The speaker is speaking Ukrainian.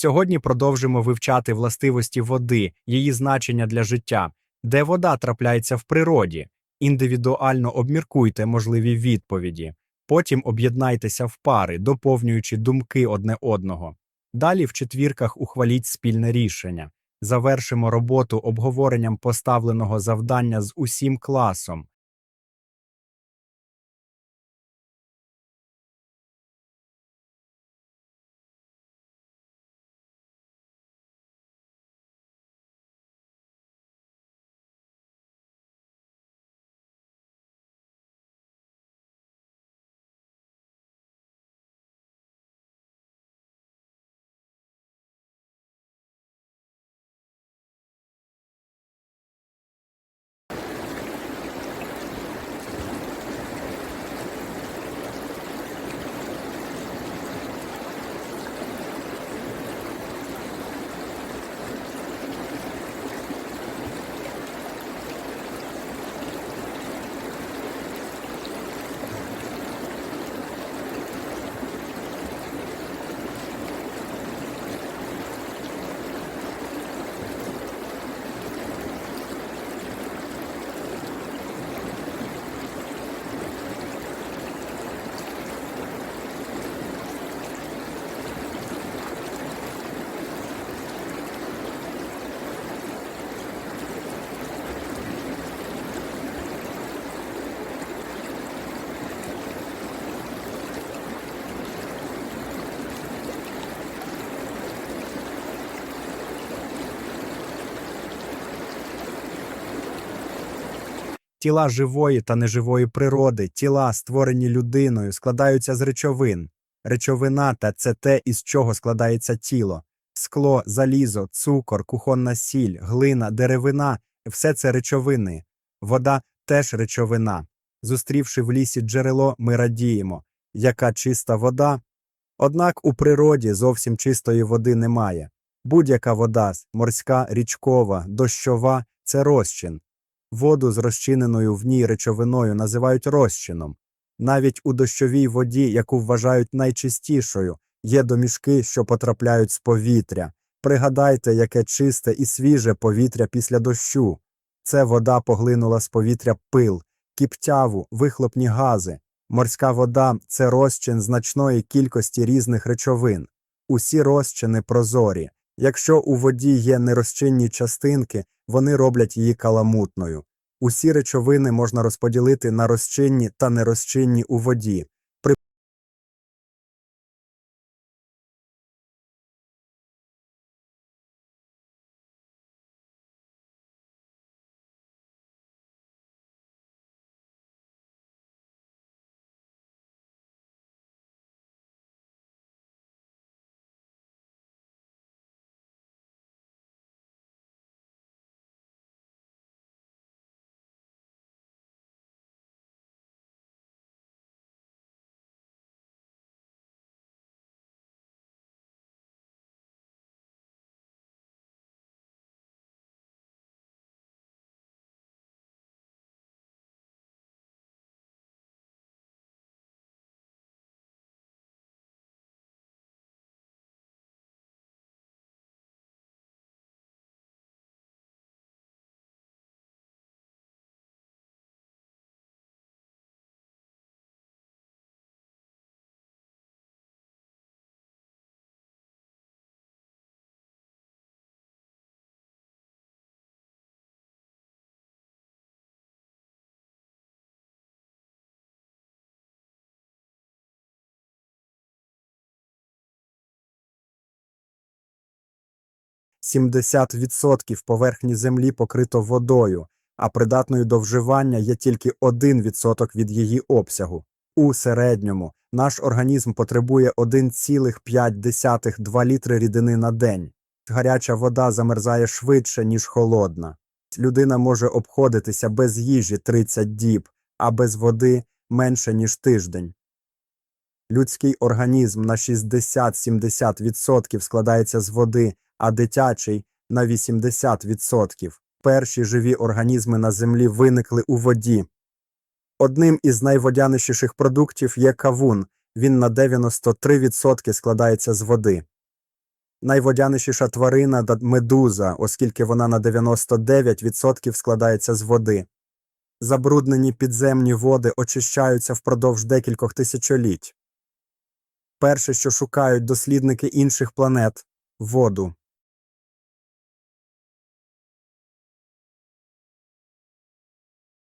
Сьогодні продовжимо вивчати властивості води, її значення для життя, де вода трапляється в природі. Індивідуально обміркуйте можливі відповіді. Потім об'єднайтеся в пари, доповнюючи думки одне одного. Далі в четвірках ухваліть спільне рішення. Завершимо роботу обговоренням поставленого завдання з усім класом. Тіла живої та неживої природи, тіла, створені людиною, складаються з речовин. Речовина та це те, із чого складається тіло. Скло, залізо, цукор, кухонна сіль, глина, деревина все це речовини. Вода теж речовина. Зустрівши в лісі джерело, ми радіємо. Яка чиста вода? Однак у природі зовсім чистої води немає. Будь-яка вода, морська, річкова, дощова це розчин. Воду з розчиненою в ній речовиною називають розчином. Навіть у дощовій воді, яку вважають найчистішою, є домішки, що потрапляють з повітря. Пригадайте, яке чисте і свіже повітря після дощу. Це вода поглинула з повітря пил, кіптяву, вихлопні гази. Морська вода це розчин значної кількості різних речовин. Усі розчини прозорі. Якщо у воді є нерозчинні частинки, вони роблять її каламутною. Усі речовини можна розподілити на розчинні та нерозчинні у воді. При... Сімдесят відсотків поверхні землі покрито водою, а придатною до вживання є тільки 1% від її обсягу. У середньому наш організм потребує 1,5-2 літри рідини на день. Гаряча вода замерзає швидше, ніж холодна. Людина може обходитися без їжі 30 діб, а без води менше, ніж тиждень. Людський організм на 60-70% складається з води, а дитячий на 80%. Перші живі організми на землі виникли у воді. Одним із найводяніших продуктів є кавун. Він на 93% складається з води. Найводянішіша тварина медуза, оскільки вона на 99% складається з води. Забруднені підземні води очищаються впродовж декількох тисячоліть. Перше, що шукають дослідники інших планет воду.